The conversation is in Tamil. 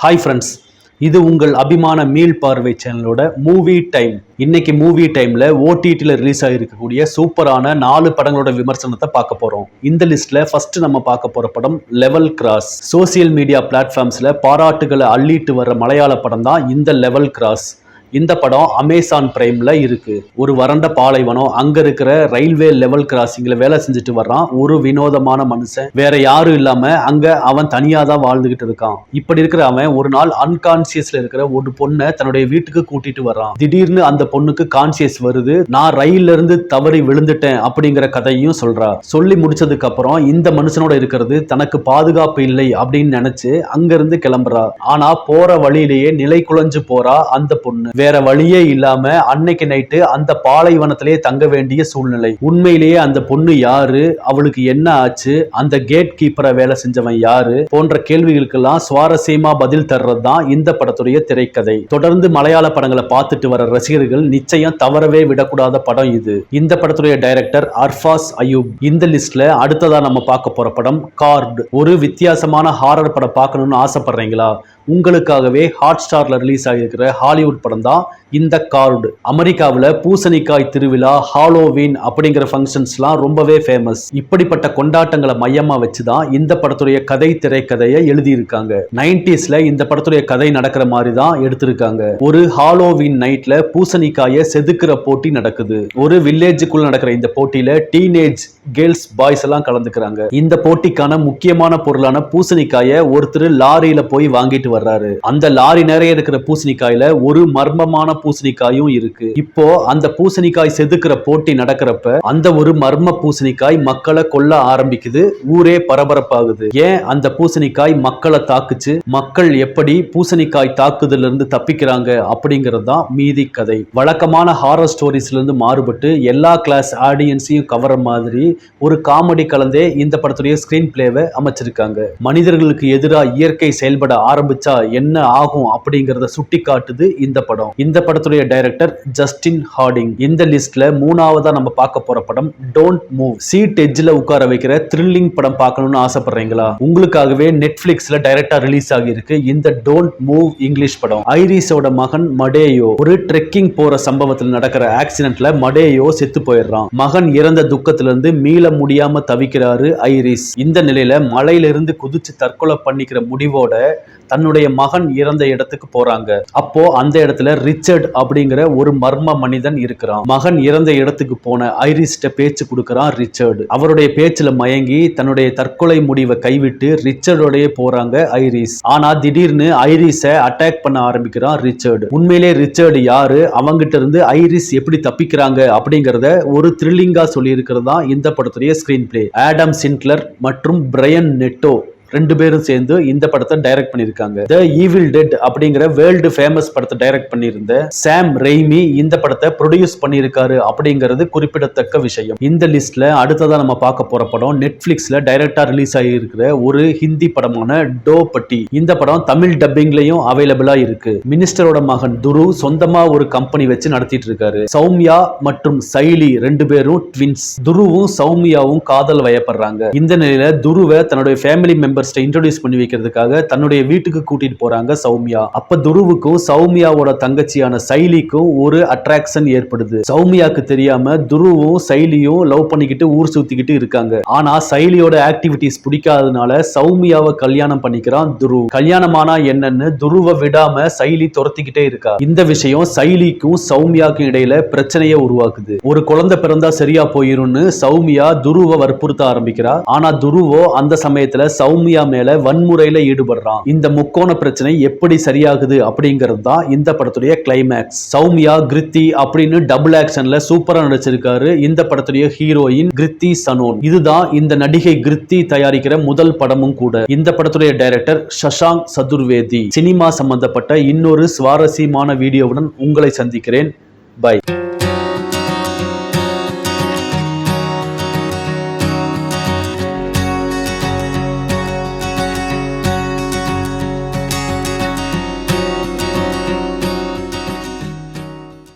ஹாய் ஃப்ரெண்ட்ஸ் இது உங்கள் அபிமான மீள் பார்வை சேனலோட மூவி டைம் இன்னைக்கு மூவி டைம்ல ஓடிடியில் ரிலீஸ் ஆகிருக்கக்கூடிய சூப்பரான நாலு படங்களோட விமர்சனத்தை பார்க்க போறோம். இந்த லிஸ்ட்ல ஃபர்ஸ்ட் நம்ம பார்க்க போற படம் லெவல் கிராஸ் சோசியல் மீடியா பிளாட்ஃபார்ம்ஸ்ல பாராட்டுகளை அள்ளிட்டு வர மலையாள படம் தான் இந்த லெவல் கிராஸ் இந்த படம் அமேசான் பிரைம்ல இருக்கு. ஒரு வறண்ட பாலைவனம் அங்க இருக்கிற ரயில்வே லெவல் கிராசிங்ல வேலை செஞ்சுட்டு வர்றான். ஒரு வினோதமான மனுஷன். வேற யாரும் இல்லாம அங்க அவன் தனியா தான் வாழ்ந்துகிட்டு இருக்கான். இப்படி இருக்கிற அவன் ஒரு நாள் அன்கான்சியஸ்ல இருக்கிற ஒரு பொண்ணை தன்னுடைய வீட்டுக்கு கூட்டிட்டு வர்றான். திடீர்னு அந்த பொண்ணுக்கு கான்சியஸ் வருது. நான் ரயில்ல இருந்து தவறி விழுந்துட்டேன் அப்படிங்கிற கதையும் சொல்றா சொல்லி முடிச்சதுக்கு அப்புறம் இந்த மனுஷனோட இருக்கிறது தனக்கு பாதுகாப்பு இல்லை அப்படின்னு நினைச்சு அங்க இருந்து கிளம்புறா ஆனா போற வழியிலேயே நிலை குலைஞ்சு போறா அந்த பொண்ணு. வேற வழியே இல்லாம அன்னைக்கு நைட்டு அந்த பாலைவனத்திலேயே தங்க வேண்டிய சூழ்நிலை. உண்மையிலேயே அந்த பொண்ணு யாரு? அவளுக்கு என்ன ஆச்சு? அந்த கேட் கீப்பரை வேலை செஞ்சவன் யாரு? போன்ற கேள்விகளுக்கெல்லாம் சுவாரஸ்யமா பதில் தர்றது தான் இந்த படத்துடைய திரைக்கதை. தொடர்ந்து மலையாள படங்களை பார்த்துட்டு வர ரசிகர்கள் நிச்சயம் தவறவே விடக்கூடாத படம் இது. இந்த படத்துடைய டைரக்டர் அர்ஃபாஸ் அயூப். இந்த லிஸ்ட்ல அடுத்ததா நம்ம பார்க்க போற படம் கார்டு. ஒரு வித்தியாசமான ஹாரர் படம் பார்க்கணும்னு ஆசைப்படுறீங்களா? உங்களுக்காகவே ஹாட் ஸ்டார்ல ரிலீஸ் ஆகியிருக்கிற ஹாலிவுட் படம் தான் 있습니다. இந்த கார்டு. அமெரிக்காவில் பூசணிக்காய் திருவிழா ஹாலோவீன் அப்படிங்கிற ஃபங்க்ஷன்ஸ்லாம் ரொம்பவே ஃபேமஸ் இப்படிப்பட்ட கொண்டாட்டங்களை மையமா வச்சு தான் இந்த படத்துடைய கதை திரைக்கதையை எழுதியிருக்காங்க. நைன்டிஸ்ல இந்த படத்துடைய கதை நடக்கிற மாதிரி தான் எடுத்திருக்காங்க. ஒரு ஹாலோவீன் நைட்ல பூசணிக்காயை செதுக்குற போட்டி நடக்குது. ஒரு வில்லேஜுக்குள்ள நடக்கிற இந்த போட்டியில் டீனேஜ் கேர்ள்ஸ் பாய்ஸ் எல்லாம் கலந்துக்கிறாங்க. இந்த போட்டிக்கான முக்கியமான பொருளான பூசணிக்காயை ஒருத்தர் லாரியில போய் வாங்கிட்டு வர்றாரு. அந்த லாரி நிறைய இருக்கிற பூசணிக்காயில ஒரு மர்மமான பூசணிக்காயும் இருக்கு. இப்போ அந்த பூசணிக்காய் செதுக்குற போட்டி நடக்கிறப்ப அந்த ஒரு மர்ம பூசணிக்காய் மக்களை கொல்ல ஆரம்பிக்குது. ஊரே பரபரப்பாகுது. ஏன் அந்த பூசணிக்காய் மக்களை தாக்குச்சு? மக்கள் எப்படி பூசணிக்காய் தாக்குதல்ல இருந்து தப்பிக்கிறாங்க அப்படிங்கிறது தான் மீதி கதை. வழக்கமான ஹாரர் ஸ்டோரிஸ்ல இருந்து மாறுபட்டு எல்லா கிளாஸ் ஆடியன்ஸையும் கவர மாதிரி ஒரு காமெடி கலந்தே இந்த படத்துடைய ஸ்கிரீன் பிளேவை அமைச்சிருக்காங்க. மனிதர்களுக்கு எதிராக இயற்கை செயல்பட ஆரம்பிச்சா என்ன ஆகும் அப்படிங்கறத சுட்டி காட்டுது இந்த படம். இந்த படத்துடைய டைரக்டர் ஜஸ்டின் ஹார்டிங். இந்த லிஸ்ட்ல மூணாவதா நம்ம பார்க்க போற படம் டோன்ட் மூவ் சீட் எட்ஜ்ல உட்கார வைக்கிற த்ரில்லிங் படம் பார்க்கணும்னு ஆசைப்படுறீங்களா? உங்களுக்காகவே நெட்ஃபிளிக்ஸ்ல டைரக்டா ரிலீஸ் ஆகியிருக்கு இந்த டோன்ட் மூவ் இங்கிலீஷ் படம். ஐரிஸோட மகன் மடேயோ ஒரு ட்ரெக்கிங் போற சம்பவத்தில் நடக்கிற ஆக்சிடென்ட்ல மடேயோ செத்து போயிடுறான். மகன் இறந்த துக்கத்துல இருந்து மீள முடியாம தவிக்கிறாரு ஐரிஸ். இந்த நிலையில மலையிலிருந்து குதிச்சு தற்கொலை பண்ணிக்கிற முடிவோட தன்னுடைய மகன் இறந்த இடத்துக்கு போறாங்க. அப்போ அந்த இடத்துல ரிச்சர்ட் அப்படிங்கிற ஒரு மர்ம மனிதன் இருக்கிறான். மகன் இறந்த இடத்துக்கு போன ஐரிஸ்ட பேச்சு கொடுக்கறான் ரிச்சர்டு அவருடைய பேச்சுல மயங்கி தன்னுடைய தற்கொலை முடிவை கைவிட்டு ரிச்சர்டோடய போறாங்க ஐரிஸ் ஆனா திடீர்னு ஐரிஸ அட்டாக் பண்ண ஆரம்பிக்கிறான் ரிச்சர்டு உண்மையிலே ரிச்சர்டு யாரு? அவங்கிட்ட இருந்து ஐரிஸ் எப்படி தப்பிக்கிறாங்க அப்படிங்கறத ஒரு த்ரில்லிங்கா சொல்லி இருக்கிறதா இந்த படத்துடைய ஸ்கிரீன் பிளே ஆடம் சின்ட்லர் மற்றும் பிரையன் நெட்டோ ரெண்டு பேரும் சேர்ந்து இந்த படத்தை டைரக்ட் பண்ணியிருக்காங்க. த ஈவில் டெட் அப்படிங்கிற வேர்ல்டு ஃபேமஸ் படத்தை டைரக்ட் பண்ணியிருந்த சாம் ரெய்மி இந்த படத்தை ப்ரொடியூஸ் பண்ணியிருக்காரு அப்படிங்கிறது குறிப்பிடத்தக்க விஷயம். இந்த லிஸ்ட்ல அடுத்ததா நம்ம பார்க்க போற படம் நெட்ஃபிளிக்ஸ்ல டைரக்டா ரிலீஸ் ஆகியிருக்கிற ஒரு ஹிந்தி படமான டோ பட்டி இந்த படம் தமிழ் டப்பிங்லயும் அவைலபிளா இருக்கு. மினிஸ்டரோட மகன் துரு சொந்தமா ஒரு கம்பெனி வச்சு நடத்திட்டு இருக்காரு. சௌமியா மற்றும் சைலி ரெண்டு பேரும் ட்வின்ஸ் துருவும் சௌமியாவும் காதல் வயப்படுறாங்க. இந்த நிலையில துருவை தன்னுடைய ஃபேமிலி மெம்பர் மெம்பர்ஸ்ட இன்ட்ரடியூஸ் பண்ணி வைக்கிறதுக்காக தன்னுடைய வீட்டுக்கு கூட்டிட்டு போறாங்க சௌமியா. அப்ப துருவுக்கும் சௌமியாவோட தங்கச்சியான சைலிக்கும் ஒரு அட்ராக்ஷன் ஏற்படுது. சௌமியாக்கு தெரியாம துருவும் சைலியும் லவ் பண்ணிக்கிட்டு ஊர் சுத்திக்கிட்டு இருக்காங்க. ஆனா சைலியோட ஆக்டிவிட்டிஸ் பிடிக்காததுனால சௌமியாவை கல்யாணம் பண்ணிக்கிறான் துரு. கல்யாணமானா என்னன்னு துருவை விடாம சைலி துரத்திக்கிட்டே இருக்கா. இந்த விஷயம் சைலிக்கும் சௌமியாக்கும் இடையில பிரச்சனையை உருவாக்குது. ஒரு குழந்தை பிறந்தா சரியா போயிரும்னு சௌமியா துருவை வற்புறுத்த ஆரம்பிக்கிறா. ஆனா துருவோ அந்த சமயத்துல சௌமியா மேல வன்முறையில ஈடுபடுறான். இந்த முக்கோண பிரச்சனை எப்படி சரியாகுது அப்படிங்கிறது தான் இந்த படத்துடைய கிளைமேக்ஸ் சௌமியா கிருத்தி அப்படின்னு டபுள் ஆக்ஷன்ல சூப்பரா நடிச்சிருக்காரு. இந்த படத்துடைய ஹீரோயின் கிருத்தி சனோன். இதுதான் இந்த நடிகை கிருத்தி தயாரிக்கிற முதல் படமும் கூட. இந்த படத்துடைய டைரக்டர் சஷாங்க் சதுர்வேதி. சினிமா சம்பந்தப்பட்ட இன்னொரு சுவாரஸ்யமான வீடியோவுடன் உங்களை சந்திக்கிறேன். பை